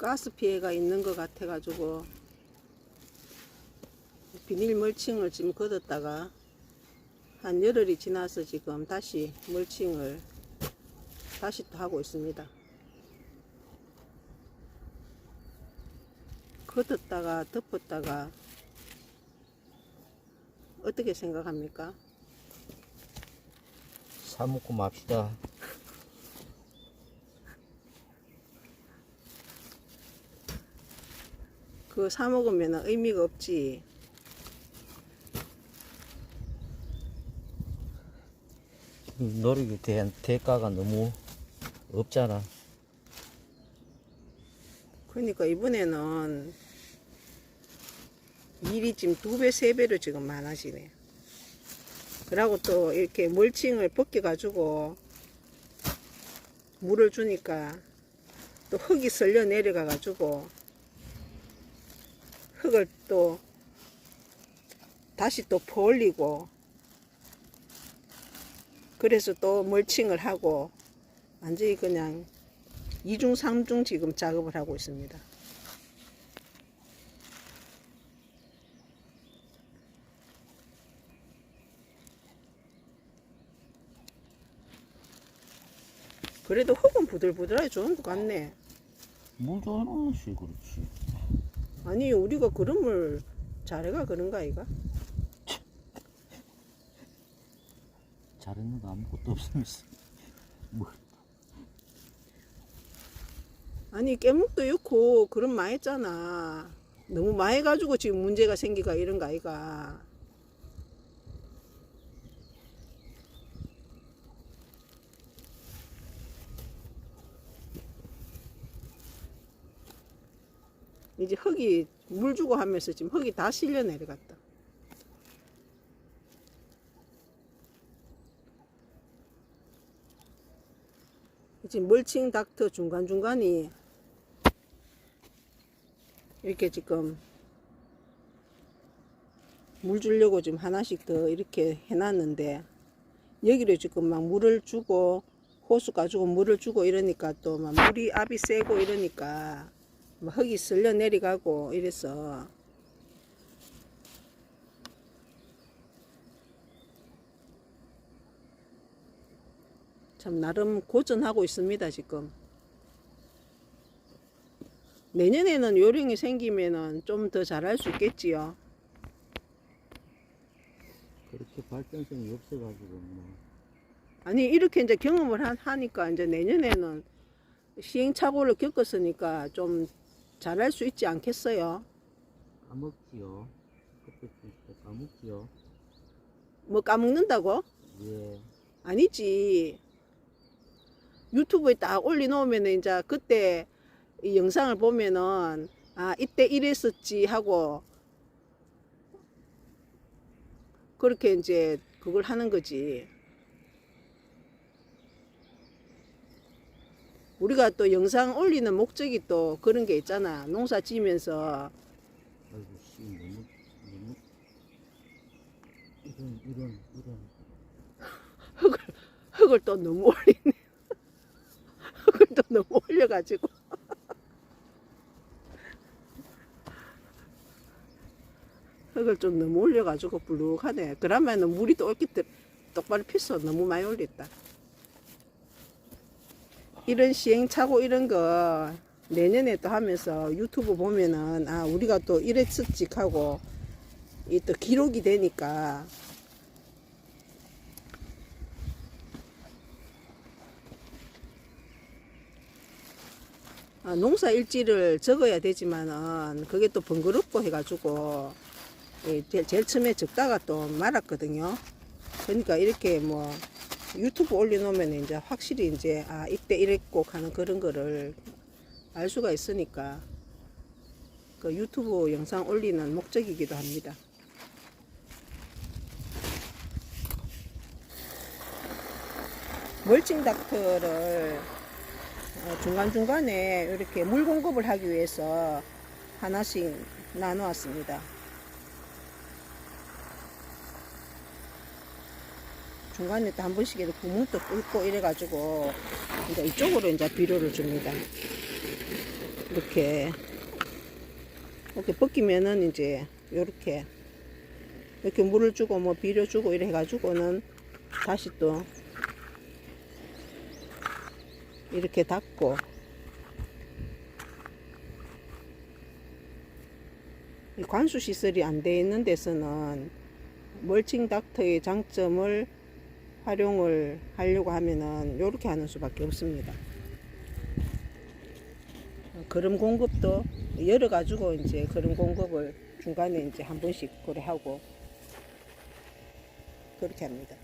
가스 피해가 있는 것 같아 가지고 비닐 멀칭을 지금 걷었다가 한 열흘이 지나서 지금 다시 멀칭을 다시 또 하고 있습니다. 걷었다가 덮었다가 어떻게 생각합니까? 사 먹고 맙시다. 그거 사 먹으면 의미가 없지. 노력에 대한 대가가 너무 없잖아. 그러니까 이번에는 일이 지금 두 배, 세 배로 지금 많아지네. 그러고 또 이렇게 멀칭을 벗겨가지고 물을 주니까 또 흙이 쓸려 내려가가지고 흙을 또 다시 또 퍼올리고 그래서 또 멀칭을 하고 완전히 그냥 이중 삼중 지금 작업을 하고 있습니다. 그래도 흙은 부들부들하게 좋은 것 같네. 물 좋아하는 시 그렇지. 아니 우리가 그름을 잘해가 그런가 이가? 잘했는데 아무것도 없으면서. 뭐 아니 깨묵도 넣고 그런 많이 했잖아. 너무 많이 해가지고 지금 문제가 생기가 이런 거 아이가. 이제 흙이 물 주고 하면서 지금 흙이 다 실려 내려갔다. 지금 멀칭 닥터 중간중간이 이렇게 지금 물 주려고 지금 하나씩 더 이렇게 해놨는데 여기로 지금 막 물을 주고 호수 가지고 물을 주고 이러니까 또 막 물이 압이 세고 이러니까 막 흙이 쓸려 내려가고 이래서. 참 나름 고전하고 있습니다 지금. 내년에는 요령이 생기면은 좀 더 잘할 수 있겠지요. 그렇게 발전성이 없어가지고 뭐. 아니 이렇게 이제 경험을 하- 하니까 이제 내년에는 시행착오를 겪었으니까 좀 잘할 수 있지 않겠어요 까먹지요. 그때 진짜 까먹지요. 뭐 까먹는다고? 예. 아니지 유튜브에 딱 올려놓으면 이제 그때 이 영상을 보면은 아 이때 이랬었지 하고 그렇게 이제 그걸 하는 거지 우리가 또 영상 올리는 목적이 또 그런 게 있잖아. 농사 지면서. 아이고 씨 너무 너무 이런 이런 이런 흙을 흙을 또 너무 올리네. 흙을 또 너무 올려가지고. 흙을 좀 너무 올려가지고 불룩하네. 그러면은 물이 또 옳게 들- 똑바로 피서 너무 많이 올렸다 이런 시행착오 이런 거 내년에 또 하면서 유튜브 보면은 아 우리가 또 이랬었지 하고 이 또 기록이 되니까 아, 농사 일지를 적어야 되지만은 그게 또 번거롭고 해가지고 예, 제일, 제일 처음에 적다가 또 말았거든요. 그러니까 이렇게 뭐 유튜브 올려놓으면 이제 확실히 이제 아 이때 이랬고 하는 그런 거를 알 수가 있으니까 그 유튜브 영상 올리는 목적이기도 합니다. 멀칭 닥터를 어, 중간중간에 이렇게 물 공급을 하기 위해서 하나씩 나누었습니다. 중간에 또 한 번씩 이렇게 구멍도 뚫고 이래가지고 이제 이쪽으로 이제 비료를 줍니다. 이렇게 이렇게 벗기면은 이제 요렇게 이렇게 물을 주고 뭐 비료 주고 이래 해가지고는 다시 또 이렇게 닫고 이 관수 시설이 안 돼 있는 데서는 멀칭 닥터의 장점을 활용을 하려고 하면은 이렇게 하는 수밖에 없습니다. 거름 공급도 열어 가지고 이제 거름 공급을 중간에 이제 한 번씩 그래 하고 그렇게 합니다.